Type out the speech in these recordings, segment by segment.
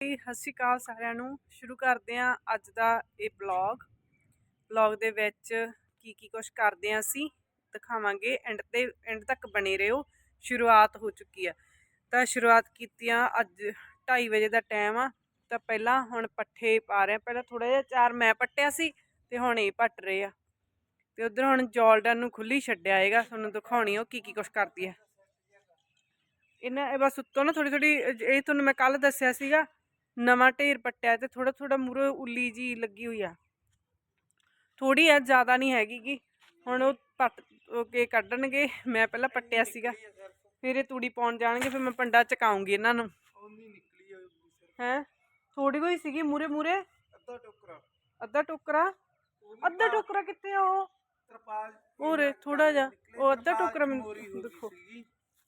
ਸਤਿ ਸ਼੍ਰੀ ਅਕਾਲ ਸਾਰਿਆਂ ਨੂੰ। ਸ਼ੁਰੂ ਕਰਦੇ ਹਾਂ ਅੱਜ ਦਾ ਇਹ ਬਲੌਗ ਬਲੌਗ ਦੇ ਵਿੱਚ ਕੀ ਕੀ ਕੁਝ ਕਰਦੇ ਹਾਂ ਅਸੀਂ, ਦਿਖਾਵਾਂਗੇ। ਐਂਡ ਤੇ ਐਂਡ ਤੱਕ ਬਣੇ ਰਹੋ। ਸ਼ੁਰੂਆਤ ਹੋ ਚੁੱਕੀ ਆ। ਤਾਂ ਸ਼ੁਰੂਆਤ ਕੀਤੀ ਆ ਅੱਜ 2:30 ਵਜੇ ਦਾ ਟਾਈਮ ਆ। ਤਾਂ ਪਹਿਲਾਂ ਹੁਣ ਪੱਠੇ ਪਾ ਰਹੇ ਆ ਪਹਿਲਾਂ ਥੋੜਾ ਜਿਹਾ ਚਾਰ ਮੈਂ ਪੱਟਿਆ ਸੀ ਤੇ ਹੁਣ ਇਹ ਪੱਟ ਰਹੇ ਆ। ਤੇ ਉਧਰ ਹੁਣ ਜੋਲਡਨ ਨੂੰ ਖੁੱਲੀ ਛੱਡਿਆ ਹੈਗਾ ਤੁਹਾਨੂੰ ਦਿਖਾਉਣੀ ਉਹ ਕੀ ਕੀ ਕੁਝ ਕਰਦੀ ਹੈ ਇਹਨਾਂ, ਇਹ ਬਸ ਉੱਤੋਂ ਨਾ ਥੋੜੀ ਥੋੜੀ ਇਹ ਤੁਹਾਨੂੰ ਮੈਂ ਕੱਲ ਦੱਸਿਆ ਸੀਗਾ। ਨਵਾਂ ਢੇਰ ਪੱਟਿਆ ਤੇ ਥੋੜਾ ਥੋੜਾ ਮੂਰੇ ਉੱਲੀ ਜੀ ਲੱਗੀ ਹੋਈ ਆ। ਥੋੜੀ ਆ ਜ਼ਿਆਦਾ ਨਹੀਂ ਹੈਗੀ ਗੀ। ਹੁਣ ਉਹ ਪੱਟ ਕੇ ਕੱਢਣਗੇ। ਮੈਂ ਪਹਿਲਾਂ ਪੱਟਿਆ ਸੀਗਾ। ਫਿਰ। ਇਹ ਤੂੜੀ ਪਾਉਣ ਜਾਣਗੇ ਫਿਰ ਮੈਂ ਪੰਡਾ ਚਕਾਉਂਗੀ ਇਹਨਾਂ ਨੂੰ। ਹੈ? ਥੋੜੀ ਕੋਈ ਸੀਗੀ ਮੂਰੇ ਮੂਰੇ ਅੱਧਾ ਟੋਕਰਾ। ਅੱਧਾ ਟੋਕਰਾ? ਅੱਧਾ ਟੋਕਰਾ ਕਿੱਥੇ ਆ ਉਹ? ਤਰਪਾਲ ਉਰੇ ਥੋੜਾ ਜਿਹਾ। ਉਹ ਅੱਧਾ ਟੋਕਰਾ ਮੈਨੂੰ ਮੋਰੀ ਦੇਖੋ।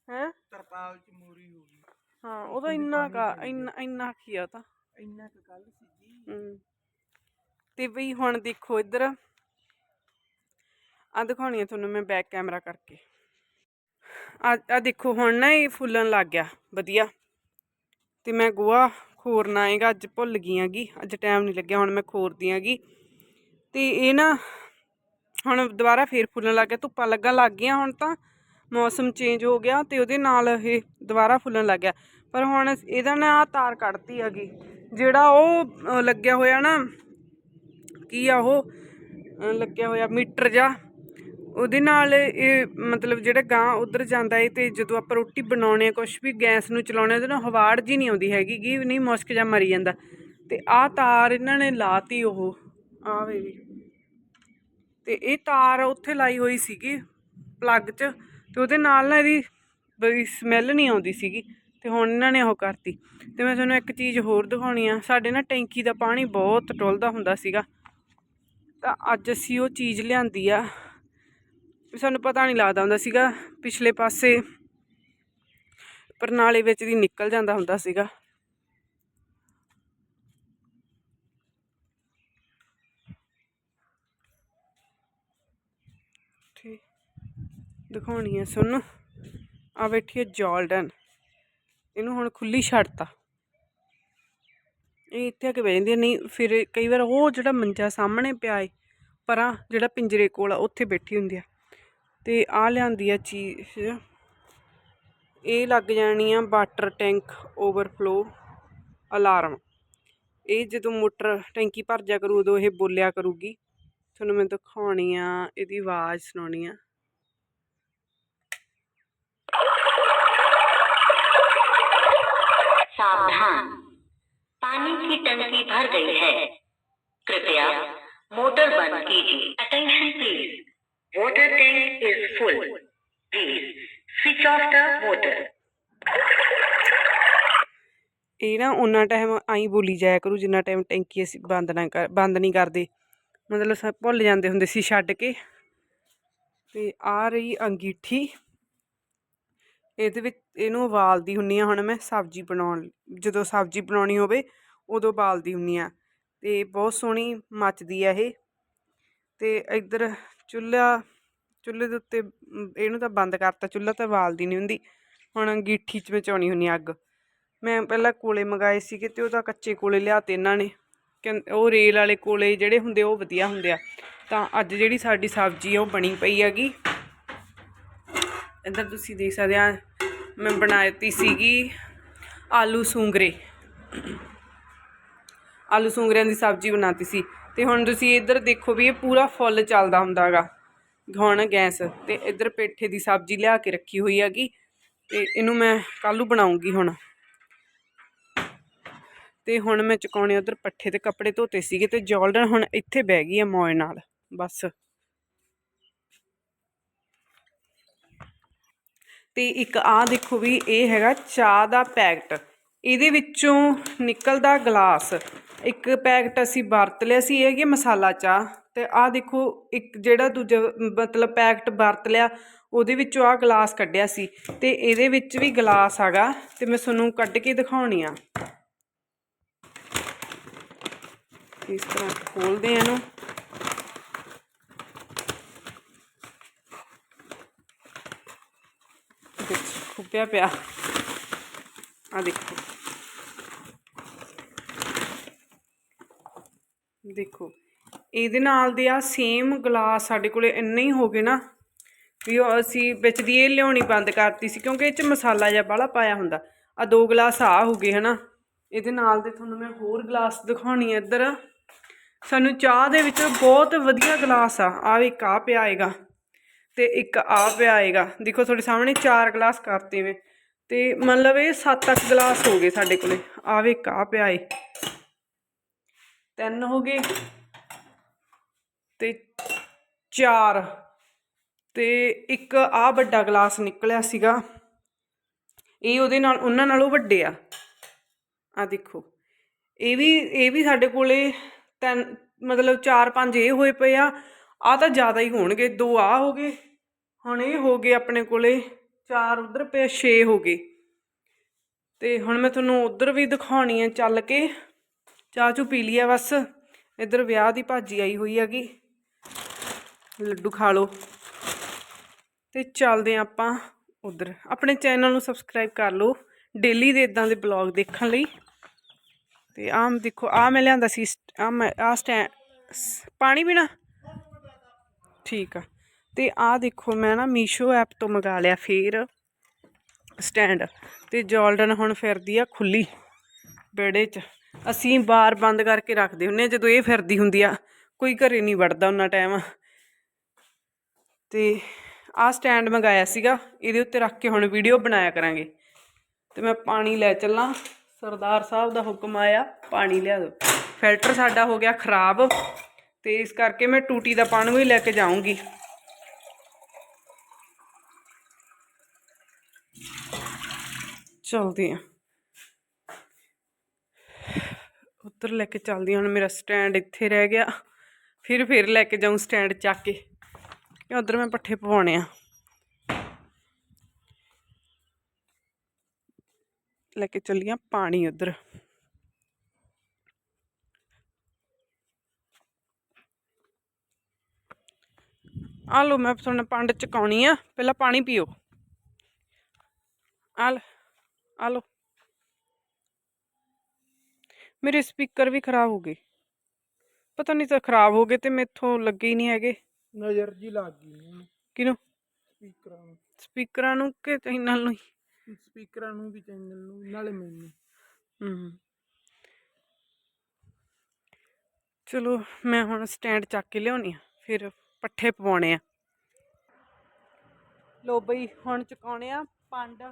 ਹੈ? ਤਰਪਾਲ ਚ ਮੋਰੀ ਹੋ ਗਈ। ਹਾਂ ਉਹਦਾ ਇੰਨਾ ਕਾ ਇੰਨਾ ਇੰਨਾ ਕੀ ਆ ਉਹ ਤਾਂ। ਇੰਨਾ ਕੁ ਗੱਲ ਸੀ ਜੀ। ਹਮ। ਤੇ ਬਈ ਹੁਣ ਦੇਖੋ ਇੱਧਰ। ਆ ਦਿਖਾਉਣੀ ਆ ਤੁਹਾਨੂੰ ਮੈਂ ਬੈਕ ਕੈਮਰਾ ਕਰਕੇ। ਆ ਆ ਦੇਖੋ ਹੁਣ ਨਾ ਇਹ ਫੁੱਲਣ ਲੱਗ ਗਿਆ ਵਧੀਆ। ਤੇ ਮੈਂ ਗੋਆ ਖੋਰਨਾ ਹੈਗਾ ਅੱਜ ਭੁੱਲ ਗਈ ਹੈਗੀ ਅੱਜ ਟਾਈਮ ਨਹੀਂ ਲੱਗਿਆ ਹੁਣ ਮੈਂ ਖੋਰਦੀ ਹੈਗੀ ਤੇ ਇਹ ਨਾ ਹੁਣ ਦੁਬਾਰਾ ਫੇਰ ਫੁੱਲਣ ਲੱਗ ਗਿਆ ਧੁੱਪਾਂ ਲੱਗਣ ਲੱਗ ਗਈਆਂ ਹੁਣ ਤਾਂ। ਮੌਸਮ ਚੇਂਜ ਹੋ ਗਿਆ ਤੇ ਉਹਦੇ ਨਾਲ ਇਹ ਦੁਬਾਰਾ ਫੁੱਲਣ ਲੱਗ ਗਿਆ। ਪਰ ਹੁਣ ਇਹਦਾ ਨਾ ਆਹ ਤਾਰ ਕੱਢਤੀ ਹੈਗੀ। ਜਿਹੜਾ ਉਹ ਲੱਗਿਆ ਹੋਇਆ ਨਾ, ਕੀ ਆ ਉਹ ਲੱਗਿਆ ਹੋਇਆ ਮੀਟਰ ਜਾ ਉਹਦੇ ਨਾਲ ਇਹ ਮਤਲਬ ਜਿਹੜਾ ਗਾਂ ਉਧਰ ਜਾਂਦਾ ਏ ਤੇ ਜਦੋਂ ਆਪਾਂ ਰੋਟੀ ਬਣਾਉਣੇ ਆ ਕੁਝ ਵੀ ਗੈਸ ਨੂੰ ਚਲਾਉਣੇ ਉਹਦੇ ਨਾਲ ਹਵਾੜ ਜੀ ਨਹੀਂ ਆਉਂਦੀ ਹੈਗੀ ਗੀ ਨਹੀਂ ਮੁਸ਼ਕ ਜਾਂ ਮਰੀ ਜਾਂਦਾ। ਤੇ ਆਹ ਤਾਰ ਇਹਨਾਂ ਨੇ ਲਾਤੀ ਉਹ, ਆਹ ਵੇ ਤੇ ਇਹ ਤਾਰ ਉੱਥੇ ਲਾਈ ਹੋਈ ਸੀਗੀ, ਪਲੱਗ 'ਚ, ਤੇ ਉਹਦੇ ਨਾਲ ਨਾ ਇਹਦੀ ਬੜੀ ਸਮੈਲ ਨਹੀਂ ਆਉਂਦੀ ਸੀਗੀ। ਤੇ ਹੁਣ ਇਹਨਾਂ ਨੇ ਉਹ ਕਰਤੀ। ਤੇ ਮੈਂ ਤੁਹਾਨੂੰ ਇੱਕ ਚੀਜ਼ ਹੋਰ ਦਿਖਾਉਣੀ ਆ। ਸਾਡੇ ਨਾ ਟੈਂਕੀ ਦਾ ਪਾਣੀ ਬਹੁਤ ਡੁੱਲਦਾ ਹੁੰਦਾ ਸੀਗਾ। ਤਾਂ ਅੱਜ ਅਸੀਂ ਉਹ ਚੀਜ਼ ਲਿਆਂਦੀ ਆ। ਸਾਨੂੰ ਪਤਾ ਨਹੀਂ ਲੱਗਦਾ ਹੁੰਦਾ ਸੀਗਾ। ਪਿਛਲੇ ਪਾਸੇ ਪਰਨਾਲੇ ਵਿੱਚ ਦੀ ਨਿਕਲ ਜਾਂਦਾ ਹੁੰਦਾ ਸੀਗਾ। ਠੀਕ। ਦਿਖਾਉਣੀ ਹੈ ਸੁਣ ਆ ਬੈਠੀ ਹੈ ਜੋਲਡਨ। ਇਹਨੂੰ ਹੁਣ ਖੁੱਲੀ ਛੱਡਤਾ ਇਹ ਇੱਥੇ ਆ ਕੇ ਬਹਿ ਜਾਂਦੀ ਹੈ, ਨਹੀਂ ਫਿਰ ਕਈ ਵਾਰ ਉਹ ਜਿਹੜਾ ਮੰਜਾ ਸਾਹਮਣੇ ਪਿਆ ਏ ਪਰਾਂ ਜਿਹੜਾ ਪਿੰਜਰੇ ਕੋਲ ਆ ਉੱਥੇ ਬੈਠੀ ਹੁੰਦੀ ਆ। ਤੇ ਆ ਲਿਆਂਦੀ ਆ ਚੀਜ਼। ਇਹ ਲੱਗ ਜਾਣੀ ਆ ਵਾਟਰ ਟੈਂਕ ਓਵਰਫਲੋ ਅਲਾਰਮ। ਇਹ ਜਦੋਂ ਮੋਟਰ ਟੈਂਕੀ ਭਰ ਜਾ ਕਰੂ ਉਦੋਂ ਇਹ ਬੋਲਿਆ ਕਰੂਗੀ। ਤੁਹਾਨੂੰ ਮੈਂ ਦਿਖਾਉਣੀ ਆ ਇਹਦੀ ਆਵਾਜ਼ ਸੁਣਾਉਣੀ ਆ। सावधान पानी की टंकी भर गई है कृपया मोटर बंद कीजिए attention please water tank is full please switch off the motor ਇਹ ਨਾ ਉਹਨਾਂ ਟਾਈਮ ਆਈ ਬੋਲੀ ਜਾਇਆ ਕਰੂ ਜਿੰਨਾ ਟਾਈਮ ਟੈਂਕੀ ਅਸੀਂ ਬੰਦ ਨਾ ਕਰ ਬੰਦ ਨਹੀਂ ਕਰਦੇ ਮਤਲਬ ਸਭ ਭੁੱਲ ਜਾਂਦੇ ਹੁੰਦੇ ਸੀ ਛੱਡ ਕੇ ਤੇ ਆ ਰਹੀ ਅੰਗੀਠੀ ਇਹਦੇ ਵਿੱਚ ਇਹਨੂੰ ਉਬਾਲਦੀ ਹੁੰਦੀ ਹਾਂ ਹੁਣ ਮੈਂ ਸਬਜ਼ੀ ਬਣਾਉਣ ਜਦੋਂ ਸਬਜ਼ੀ ਬਣਾਉਣੀ ਹੋਵੇ, ਉਦੋਂ ਉਬਾਲਦੀ ਹੁੰਦੀ ਹਾਂ। ਅਤੇ ਬਹੁਤ ਸੋਹਣੀ ਮੱਚਦੀ ਆ ਇਹ। ਅਤੇ ਇੱਧਰ ਚੁੱਲ੍ਹਾ, ਚੁੱਲ੍ਹੇ ਦੇ ਉੱਤੇ ਇਹਨੂੰ ਤਾਂ ਬੰਦ ਕਰਤਾ, ਚੁੱਲ੍ਹਾ ਤਾਂ ਉਬਾਲਦੀ ਨਹੀਂ ਹੁੰਦੀ। ਹੁਣ ਅੰਗੀਠੀ 'ਚ ਮਚਾਉਣੀ ਹੁੰਦੀ ਆ ਅੱਗ। ਮੈਂ ਪਹਿਲਾਂ ਕੋਲੇ ਮੰਗਾਏ ਸੀਗੇ ਤੇ ਉਹਦਾ ਕੱਚੇ ਕੋਲੇ ਲਿਆਤੇ ਇਹਨਾਂ ਨੇ। ਕਹਿੰ- ਉਹ ਰੇਲ ਵਾਲੇ ਕੋਲੇ ਜਿਹੜੇ ਹੁੰਦੇ, ਉਹ ਵਧੀਆ ਹੁੰਦੇ ਆ। ਤਾਂ ਅੱਜ ਜਿਹੜੀ ਸਾਡੀ ਸਬਜ਼ੀ ਆ, ਉਹ ਬਣੀ ਪਈ ਹੈਗੀ। ਇੱਧਰ ਤੁਸੀਂ ਦੇਖ ਸਕਦੇ ਆ, ਮੈਂ ਬਣਾਈ ਸੀਗੀ ਆਲੂ ਸੂੰਗਰੇ। ਆਲੂ ਸੂੰਗਰਿਆਂ ਦੀ ਸਬਜ਼ੀ ਬਣਾਤੀ ਸੀ। ਤੇ ਹੁਣ ਤੁਸੀਂ ਇੱਧਰ ਦੇਖੋ ਵੀ ਇਹ ਪੂਰਾ ਫੁੱਲ ਚੱਲਦਾ ਹੁੰਦਾਗਾ ਹੁਣ ਗੈਸ ਤੇ ਇੱਧਰ ਪੇਠੇ ਦੀ ਸਬਜ਼ੀ ਲਿਆ ਕੇ ਰੱਖੀ ਹੋਈ ਹੈਗੀ। ਤੇ ਇਹਨੂੰ ਮੈਂ ਕੱਲ੍ਹ ਬਣਾਉਂਗੀ ਹੁਣ। ਤੇ ਹੁਣ ਮੈਂ ਚੁਕਾਉਣੇ ਉਧਰ ਪੱਠੇ ਤੇ ਕੱਪੜੇ ਧੋਤੇ ਸੀਗੇ ਤੇ ਜੋਲਡਨ ਹੁਣ ਇੱਥੇ ਬਹਿ ਗਈ ਆ ਮੋਏ ਨਾਲ। ਬਸ। ਤੇ ਇੱਕ ਆ ਦੇਖੋ ਵੀ ਇਹ ਹੈਗਾ ਚਾਹ ਦਾ ਪੈਕਟ। ਇਹਦੇ ਵਿੱਚੋਂ ਨਿਕਲਦਾ ਗਲਾਸ। ਇੱਕ ਪੈਕਟ ਅਸੀਂ ਵਰਤ ਲਿਆ ਸੀ, ਇਹ ਹੈਗੀ ਮਸਾਲਾ ਚਾਹ। ਤੇ ਆ ਦੇਖੋ, ਇੱਕ ਜਿਹੜਾ ਦੂਜਾ ਮਤਲਬ ਪੈਕਟ ਵਰਤ ਲਿਆ, ਉਹਦੇ ਵਿੱਚੋਂ ਆ ਗਲਾਸ ਕੱਢਿਆ ਸੀ। ਤੇ ਇਹਦੇ ਵਿੱਚ ਵੀ ਗਲਾਸ ਹੈਗਾ, ਤੇ ਮੈਂ ਤੁਹਾਨੂੰ ਕੱਢ ਕੇ ਦਿਖਾਉਣੀ ਆ। ਇਸ ਤਰ੍ਹਾਂ ਖੋਲਦੇ ਆ ਇਹਨੂੰ। ਵਿੱਚ ਖੁੱਪਿਆ ਪਿਆ। ਆ ਦੇਖੋ। ਦੇਖੋ, ਇਹਦੇ ਨਾਲ ਦੇ ਆ ਸੇਮ ਗਲਾਸ ਸਾਡੇ ਕੋਲੇ ਇੰਨੇ ਹੀ ਹੋ ਗਏ ਨਾ ਵੀ ਉਹ ਅਸੀਂ ਵਿੱਚ ਦੀ ਇਹ ਲਿਆਉਣੀ ਬੰਦ ਕਰਤੀ ਸੀ ਕਿਉਂਕਿ ਇਹ ਚ ਮਸਾਲਾ ਜਿਹਾ ਬਾਹਲਾ ਪਾਇਆ ਹੁੰਦਾ। ਆ ਦੋ ਗਲਾਸ ਆ ਹੋ ਗਏ ਹਨਾ। ਇਹਦੇ ਨਾਲ ਦੇ ਤੁਹਾਨੂੰ ਮੈਂ ਹੋਰ ਗਲਾਸ ਦਿਖਾਉਣੀ ਹੈ ਇੱਧਰ। ਸਾਨੂੰ ਚਾਹ ਦੇ ਵਿੱਚ ਬਹੁਤ ਵਧੀਆ ਗਲਾਸ ਆ। ਆ ਵੀ ਇੱਕ ਆ ਪਿਆ ਹੈਗਾ। ਤੇ ਇੱਕ ਆ ਪਿਆ ਹੈਗਾ ਦੇਖੋ, ਤੁਹਾਡੇ ਸਾਹਮਣੇ ਚਾਰ ਗਲਾਸ ਕਰਤੇ ਮੈਂ ਤੇ ਮਤਲਬ ਇਹ 7-8 ਗਲਾਸ ਹੋ ਗਏ ਸਾਡੇ ਕੋਲੇ। ਆ ਵੀ ਇੱਕ ਆ ਪਿਆ ਏ ਤਿੰਨ ਹੋ ਗਏ ਤੇ ਚਾਰ। ਤੇ ਇੱਕ ਆ ਵੱਡਾ ਗਲਾਸ ਨਿਕਲਿਆ ਸੀਗਾ। ਇਹ ਉਹਦੇ ਨਾਲ, ਉਹਨਾਂ ਨਾਲੋਂ ਵੱਡੇ ਆ। ਆ ਦੇਖੋ। ਇਹ ਵੀ ਇਹ ਵੀ ਸਾਡੇ ਕੋਲੇ ਤਿੰਨ, ਮਤਲਬ 4-5 ਇਹ ਹੋਏ ਪਏ ਆ। ਆ ਤਾਂ ਜ਼ਿਆਦਾ ਹੀ ਹੋਣਗੇ, ਦੋ ਆ ਹੋ ਗਏ, ਹੁਣ ਇਹ ਹੋ ਗਏ ਆਪਣੇ ਕੋਲੇ, ਚਾਰ ਉਧਰ ਪਏ 6 ਹੋ ਗਏ। ਤੇ ਹੁਣ ਮੈਂ ਤੁਹਾਨੂੰ ਉਧਰ ਵੀ ਦਿਖਾਉਣੀ ਹੈ ਚੱਲ ਕੇ, ਚਾਹ ਚੂ ਪੀ ਲਿਆ ਬਸ, ਇੱਧਰ ਵਿਆਹ ਦੀ ਭਾਜੀ ਆਈ ਹੋਈ ਹੈਗੀ, ਲੱਡੂ ਖਾ ਲਓ। ਤੇ ਚੱਲਦੇ ਹਾਂ ਆਪਾਂ ਉਧਰ, ਆਪਣੇ ਚੈਨਲ ਨੂੰ ਸਬਸਕ੍ਰਾਈਬ ਕਰ ਲਓ, ਡੇਲੀ ਦੇ ਇਦਾਂ ਦੇ ਬਲੌਗ ਦੇਖਣ ਲਈ। ਤੇ ਆਮ ਦੇਖੋ ਆ ਮੈਂ ਲਿਆਂਦਾ ਸੀ ਆ ਮੈਂ ਆ ਸਟੈਂ ਪਾਣੀ ਪੀਣਾ? ਠੀਕ ਆ। ਤੇ ਆਹ ਦੇਖੋ, ਮੈਂ ਨਾ ਮੀਸ਼ੋ ਐਪ ਤੋਂ ਮੰਗਾ ਲਿਆ ਫੇਰ। ਸਟੈਂਡ। ਤੇ ਜੋਲਡਨ ਹੁਣ ਫਿਰਦੀ ਆ ਖੁੱਲੀ ਬੇੜੇ 'ਚ। ਅਸੀਂ ਬਾਰ ਬੰਦ ਕਰਕੇ ਰੱਖਦੇ ਹੁੰਨੇ ਆ, ਜਦੋਂ ਇਹ ਫਿਰਦੀ ਹੁੰਦੀ ਆ, ਕੋਈ ਘਰੇ ਨਹੀਂ ਵੜਦਾ ਉਹਨਾਂ ਟਾਈਮ ਤੇ ਆ ਸਟੈਂਡ ਮੰਗਾਇਆ ਸੀਗਾ, ਇਹਦੇ ਉੱਤੇ ਰੱਖ ਕੇ ਹੁਣ ਵੀਡੀਓ ਬਣਾਇਆ ਕਰਾਂਗੇ। ਤੇ ਮੈਂ ਪਾਣੀ ਲੈ ਚੱਲਾਂ। ਸਰਦਾਰ ਸਾਹਿਬ ਦਾ ਹੁਕਮ ਆਇਆ, ਪਾਣੀ ਲਿਆ ਦਿਓ। ਫਿਲਟਰ ਸਾਡਾ ਹੋ ਗਿਆ ਖਰਾਬ। ਤੇ ਇਸ ਕਰਕੇ ਮੈਂ ਟੂਟੀ ਦਾ ਪਾਣੀ ਵੀ ਲੈ ਕੇ ਜਾਊਂਗੀ। ਚਲਦੇ ਆ। ਉੱਧਰ ਲੈ ਕੇ ਚੱਲਦੀ ਹਾਂ ਹੁਣ ਮੇਰਾ ਸਟੈਂਡ ਇੱਥੇ ਰਹਿ ਗਿਆ। ਫਿਰ ਫਿਰ ਲੈ ਕੇ ਜਾਊਂ ਸਟੈਂਡ ਚੱਕ ਕੇ। ਕਿ ਉਧਰ ਮੈਂ ਪੱਠੇ ਪਵਾਉਣੇ ਆ। ਲੈ ਕੇ ਚੱਲੀਆਂ ਪਾਣੀ ਉਧਰ। ਆ ਮੈਂ ਤੁਹਾਨੂੰ ਪੰਡ ਚਕਾਉਣੀ ਆ। ਪਹਿਲਾਂ ਪਾਣੀ ਪੀਓ। ਆ ਲ ਆ ਲਓ। ਮੇਰੇ ਸਪੀਕਰ ਵੀ ਖਰਾਬ ਹੋ ਗਏ। ਪਤਾ ਨਹੀਂ ਤਾਂ ਖਰਾਬ ਹੋ ਗਏ ਤੇ ਮੈਥੋਂ ਲੱਗੇ ਹੀ ਨਹੀਂ ਹੈਗੇ। ਨਜ਼ਰ ਜੀ ਲੱਗ ਗਈ ਕਿਨੂੰ ਸਪੀਕਰਾਂ ਨੂੰ। ਸਪੀਕਰਾਂ ਨੂੰ ਕਿ ਚੈਨਲ ਨੂੰ ਸਪੀਕਰਾਂ ਨੂੰ ਵੀ ਚੈਨਲ ਨੂੰ ਨਾਲੇ ਮੈਨੂੰ। ਹੂੰ। ਚਲੋ ਮੈਂ ਹੁਣ ਸਟੈਂਡ ਚੱਕ ਕੇ ਲਿਆਉਣੀ ਆ। ਫਿਰ ਪੱਠੇ ਪਵਾਉਣੇ ਆ। ਲੋ ਬਈ ਹੁਣ ਚੁਕਾਉਣੇ ਆ ਪੰਡ।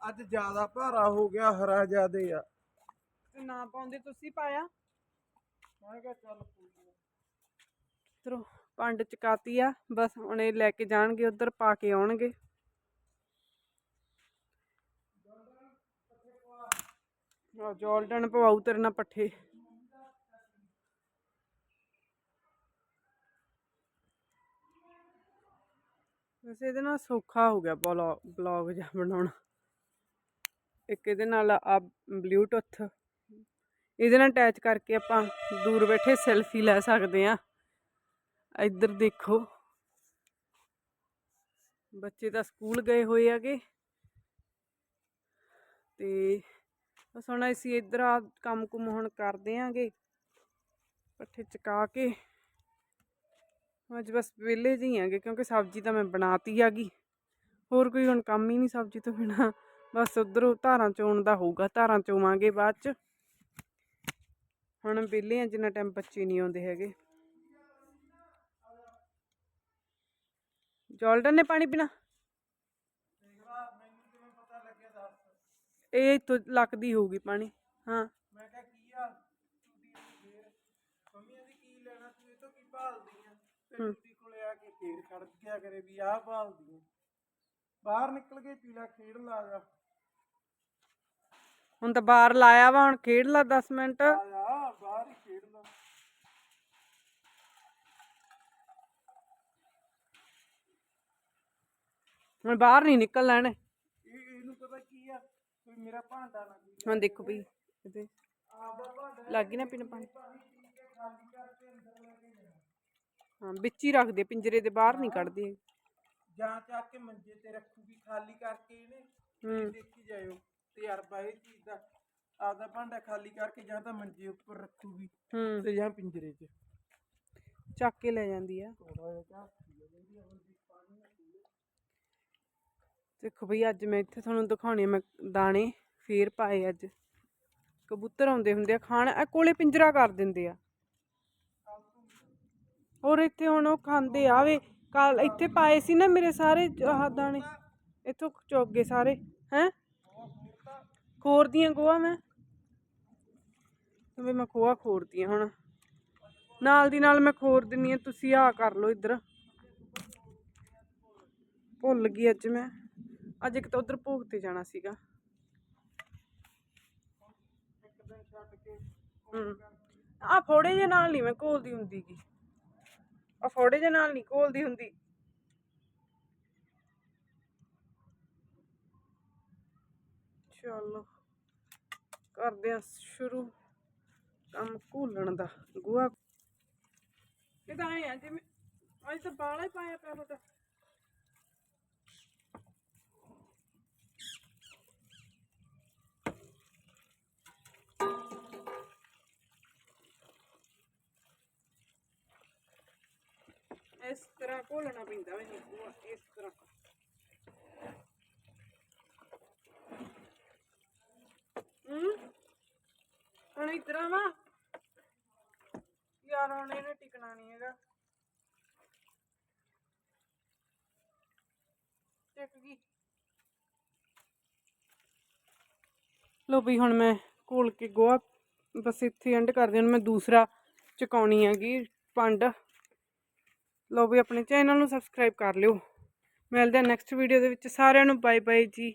ਅੱਜ ਜ਼ਿਆਦਾ ਭਾਰਾ ਹੋ ਗਿਆ ਹਰਾ ਜ਼ਿਆਦੇ ਆ। ਤੇ ਨਾ ਪਾਉਂਦੇ ਤੁਸੀਂ ਪਾਇਆ? ਮੈਂ ਕਿਹਾ ਚੱਲ। ਚਲੋ ਪੰਡ ਚਕਾਤੀ ਆ ਬਸ ਹੁਣ ਇਹ ਲੈ ਕੇ ਜਾਣਗੇ ਉਧਰ ਪਾ ਕੇ ਆਉਣਗੇ। ਜੋਲਡਨ ਪਵਾਉ ਤੇਰੇ ਨਾਲ ਪੱਠੇ। ਵੈਸੇ ਇਹਦੇ ਨਾਲ ਸੌਖਾ ਹੋ ਗਿਆ ਬਲੌਗ ਜਾਂ ਬਣਾਉਣਾ। ਇੱਕ ਇਹਦੇ ਨਾਲ ਆ ਬਲੂਟੁੱਥ ਇਹਦੇ ਨਾਲ ਅਟੈਚ ਕਰਕੇ ਆਪਾਂ ਦੂਰ ਬੈਠੇ ਸੈਲਫੀ ਲੈ ਸਕਦੇ ਆ ਇੱਧਰ ਦੇਖੋ। ਬੱਚੇ ਤਾਂ ਸਕੂਲ ਗਏ ਹੋਏ ਹੈਗੇ। ਤੇ ਬਸ ਹੁਣ ਅਸੀਂ ਇੱਧਰ ਆ ਕੰਮ ਕੁਮ ਹੁਣ ਕਰਦੇ ਆਂਗੇ। ਪੱਠੇ ਚਕਾ ਕੇ। ਅੱਜ ਬਸ ਵਿਹਲੇ ਜਿਹੀ ਆਂਗੇ ਕਿਉਂਕਿ ਸਬਜ਼ੀ ਤਾਂ ਮੈਂ ਬਣਾਤੀ ਹੈਗੀ। ਹੋਰ ਕੋਈ ਹੁਣ ਕੰਮ ਹੀ ਨਹੀਂ ਸਬਜ਼ੀ ਤੋਂ ਬਿਨਾ। ਬਸ ਉਧਰੋਂ ਧਾਰਾਂ ਚੋਣ ਦਾ ਹੋਊਗਾ, ਧਾਰਾਂ ਚੋਵਾਂਗੇ ਬਾਅਦ ਚ। ਹੁਣ ਵਿਹਲੇ ਆ, ਜਿੰਨਾ ਟਾਈਮ ਬੱਚੇ ਨਹੀਂ ਆਉਂਦੇ ਹੈਗੇ। ਜੋਲਡਨ ਨੇ ਪਾਣੀ ਪੀਣਾ? ਇਹ ਤੋਂ ਲੱਕਦੀ ਹੋਊਗੀ ਪਾਣੀ ਹਾਂ। ਮੈਂ ਕਿਹਾ ਕੀ ਆ? ਟੂਟੀ ਨੂੰ ਫੇਰ ਮੰਮੀ ਦੀ ਕੀ ਲੈਣਾ ਤੂੰ ਇਹ ਤੋਂ ਕੀ ਭਾਲਦੀ ਆ? ਤੇ ਟੂਟੀ ਕੋਲੇ ਆ ਕੇ ਫੇਰ ਖੜ ਗਿਆ ਕਰੇ ਵੀ ਆਹ ਭਾਲਦੀ ਆ। ਬਾਹਰ ਨਿਕਲ ਕੇ ਪੀਲਾ ਖੇਡ ਲਾ ਜਾ। ਹੁਣ ਤਾਂ ਬਾਹਰ ਲਾਇਆ ਵਾ ਹੁਣ ਖੇਡ ਲਾ 10 ਮਿੰਟ। ਆ ਜਾ ਬਾਹਰ ਹੀ ਖੇਡ ਲਾ। ਹੁਣ ਬਾਹਰ ਨਹੀਂ ਨਿਕਲ ਲੈਣੇ। ਇਹ ਇਹਨੂੰ ਪਤਾ ਕੀ ਆ? ਮੇਰਾ ਭਾਂਡਾ ਨਾ ਕੋਈ ਹੁਣ ਦੇਖੋ ਵੀ ਇਹਦੇ ਆਪਦਾ ਭਾਂਡਾ ਲੱਗ ਗਈ ਨਾ ਪੀਣਾ ਪਾਣੀ ਹਾਂ ਵਿੱਚ ਹੀ ਰੱਖਦੇ ਪਿੰਜਰੇ ਦੇ ਬਾਹਰ ਨਹੀਂ ਕੱਢਦੇ। ਜਾਂ ਚੱਕ ਕੇ ਮੰਜੇ ਤੇ ਰੱਖੂਗੀ ਖਾਲੀ ਕਰਕੇ ਇਹਨੇ। ਹੂੰ। ਦੇਖੀ ਜਾਇਓ ਤਜਰਬਾ ਇਹ ਚੀਜ਼ ਦਾ। ਆਪਦਾ ਭਾਂਡਾ ਖਾਲੀ ਕਰਕੇ ਜਾਂ ਤਾਂ ਮੰਜੇ ਉੱਪਰ ਰੱਖੂਗੀ ਹੂੰ। ਤੇ ਜਾਂ ਪਿੰਜਰੇ 'ਚ। ਚੱਕ ਕੇ ਲੈ ਜਾਂਦੀ ਆ। ਥੋੜਾ ਜਿਹਾ ਝਾਕੀ ਜਾਂਦੀ ਆ ਹੁਣ ਪੀਵੇ। ਦੇਖੋ ਬਈ ਅੱਜ ਮੈਂ ਇੱਥੇ ਤੁਹਾਨੂੰ ਦਿਖਾਉਣੇ ਆ, ਮੈਂ ਦਾਣੇ ਫੇਰ ਪਾਏ ਅੱਜ। ਕਬੂਤਰ ਆਉਂਦੇ ਹੁੰਦੇ ਆ ਖਾਣ ਆ ਕੋਲੇ ਪਿੰਜਰਾ ਕਰ ਦਿੰਦੇ ਆ। ਹੋਰ ਇੱਥੇ ਹੁਣ ਉਹ ਖਾਂਦੇ ਆਵੇ ਵੇ ਕੱਲ ਇੱਥੇ ਪਾਏ ਸੀ ਨਾ ਮੇਰੇ ਸਾਰੇ ਆਹ ਦਾਣੇ। ਇੱਥੋਂ ਚੁੱਕ ਗਏ ਸਾਰੇ, ਹੈ? ਖੋਰਦੀਆਂ ਗੋਆ ਮੈਂ। ਤੇ ਵੀ ਮੈਂ ਖੋਆ ਖੋਰਦੀ ਆ ਹੁਣ। ਨਾਲ ਦੀ ਨਾਲ ਮੈਂ ਖੋਰ ਦਿੰਨੀ ਆ, ਤੁਸੀਂ ਆ ਕਰ ਲਓ ਇੱਧਰ। ਭੁੱਲ ਗਈ ਅੱਜ ਮੈਂ। ਅੱਜ ਇੱਕ ਤਾਂ ਉਧਰ ਭੋਗ ਤੇ ਜਾਣਾ ਸੀਗਾ। ਆ ਫੋੜੇ ਜੇ ਨਾਲ ਨਹੀਂ ਮੈਂ ਘੋਲਦੀ ਹੁੰਦੀ ਗੀ ਆ ਫੋੜੇ ਜੇ ਨਾਲ ਨਹੀਂ ਘੋਲਦੀ ਹੁੰਦੀ। ਚਲੋ, ਕਰਦੇ ਆ ਸ਼ੁਰੂ ਕੰਮ ਘੋਲਣ ਦਾ। ਗੋਹਾ ਇਹ ਤਾਂ ਐ ਆ, ਜਿਵੇਂ ਅੱਜ ਤਾਂ ਬਾਲਾ ਹੀ ਪਾਇਆ ਪਿਆ ਤੁਹਾਡਾ। ਇਸ ਤਰ੍ਹਾਂ ਘੋਲਣਾ ਪੈਂਦਾ ਵੇ ਨਿੰਬੂ ਇਸ ਤਰ੍ਹਾਂ। ਹੂੰ? ਹੁਣ ਇਤਰਾ ਵਾ? ਯਾਰ, ਹੁਣ ਇਹਨੇ ਟਿਕਣਾ ਨਹੀਂ ਹੈਗਾ। ਟਿਕ ਗਈ। ਲੋ ਵੀ, ਹੁਣ ਮੈਂ ਘੋਲ ਕੇ ਗੋਹਾ ਬਸ ਇੱਥੇ ਐਂਡ ਕਰਦੇ ਹਾਂ, ਹੁਣ ਮੈਂ ਦੂਸਰਾ ਚਕਾਉਣੀ ਹੈਗੀ ਪੰਡ ਲਓ ਵੀ ਆਪਣੇ ਚੈਨਲ ਨੂੰ ਸਬਸਕ੍ਰਾਈਬ ਕਰ ਲਿਓ। ਮਿਲਦੇ ਆ ਨੈਕਸਟ ਵੀਡੀਓ ਦੇ ਵਿੱਚ। ਸਾਰਿਆਂ ਨੂੰ ਬਾਏ ਬਾਏ ਜੀ।